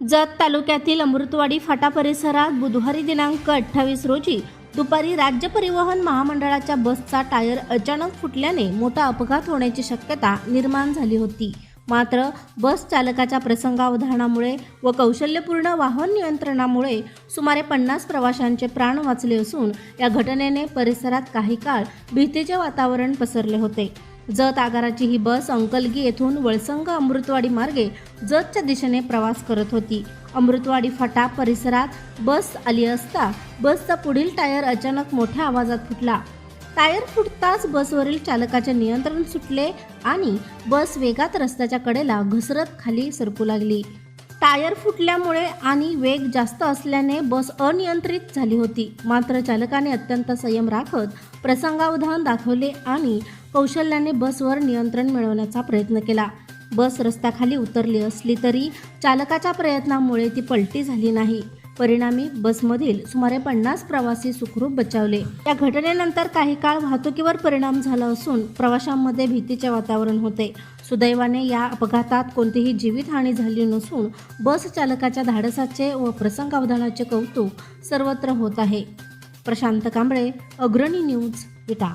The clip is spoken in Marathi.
जत तालुक्यातील अमृतवाडी फाटा परिसरात बुधवारी दिनांक अठ्ठावीस रोजी दुपारी राज्य परिवहन महामंडळाच्या बसचा टायर अचानक फुटल्याने मोठा अपघात होण्याची शक्यता निर्माण झाली होती. मात्र बस चालकाच्या प्रसंगावधानामुळे व कौशल्यपूर्ण वाहन नियंत्रणामुळे सुमारे पन्नास प्रवाशांचे प्राण वाचले असून या घटनेने परिसरात काही काळ भीतीचे वातावरण पसरले होते. जत आगाराची ही बस अंकलगी येथून वळसंग अमृतवाडी मार्गे जतच्या दिशेने प्रवास करत होती. अमृतवाडी फाटा परिसरात बस आली असता बसचा पुढील टायर अचानक मोठ्या आवाजात फुटला. टायर फुटताच बसवरील चालकाचे नियंत्रण सुटले आणि बस वेगात रस्त्याच्या कडेला घसरत खाली सरकू लागली. टायर फुटल्यामुळे आणि वेग जास्त असल्याने बस अनियंत्रित झाली होती. मात्र चालकाने अत्यंत संयम राखत प्रसंगावधान दाखवले आणि कौशल्याने बसवर नियंत्रण मिळवण्याचा प्रयत्न केला. बस रस्त्याखाली उतरली असली तरी चालकाच्या प्रयत्नामुळे ती पलटी झाली नाही. परिणामी बसमधील सुमारे पन्नास प्रवासी सुखरूप बचावले. या घटनेनंतर काही काळ वाहतुकीवर परिणाम झाला असून प्रवाशांमध्ये भीतीचे वातावरण होते. सुदैवाने या अपघातात कोणतीही जीवितहानी झाली नसून बस चालकाच्या धाडसाचे व प्रसंगावधानाचे कौतुक सर्वत्र होत आहे. प्रशांत कांबळे अग्रणी न्यूज विटा.